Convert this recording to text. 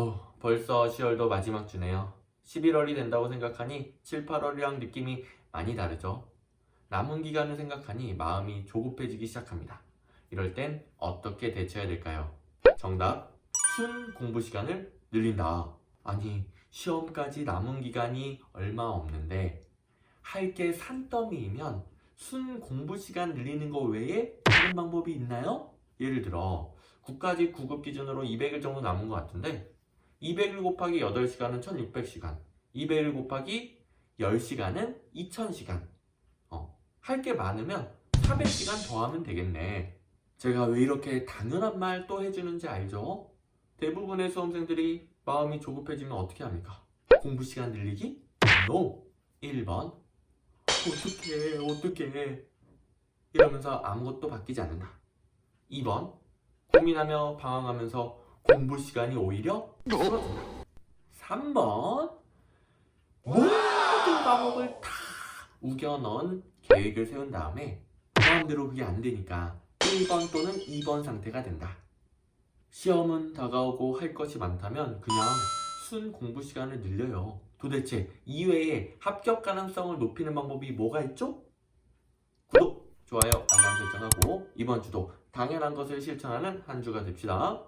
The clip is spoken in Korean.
어우, 벌써 10월도 마지막 주네요. 11월이 된다고 생각하니 7, 8월이랑 느낌이 많이 다르죠. 남은 기간을 생각하니 마음이 조급해지기 시작합니다. 이럴 땐 어떻게 대처해야 될까요? 정답, 순 공부 시간을 늘린다. 아니, 시험까지 남은 기간이 얼마 없는데 할 게 산더미이면 순 공부 시간 늘리는 거 외에 다른 방법이 있나요? 예를 들어 국가직 9급 기준으로 200일 정도 남은 것 같은데 200일 곱하기 8시간은 1600시간 200일 곱하기 10시간은 2000시간 어, 할 게 많으면 400시간 더 하면 되겠네 제가 왜 이렇게 당연한 말 또 해주는지 알죠? 대부분의 수험생들이 마음이 조급해지면 어떻게 합니까? 공부 시간 늘리기? NO! 1번 어떡해 어떡해 이러면서 아무것도 바뀌지 않는다 2번 고민하며 방황하면서 공부 시간이 오히려 줄어든다 3번 모든 과목을 다 우겨 넣은 계획을 세운 다음에 마음대로 그게 안 되니까 1번 또는 2번 상태가 된다 시험은 다가오고 할 것이 많다면 그냥 순 공부 시간을 늘려요. 도대체 이외에 합격 가능성을 높이는 방법이 뭐가 있죠? 구독, 좋아요, 알람 설정하고 이번 주도 당연한 것을 실천하는 한 주가 됩시다.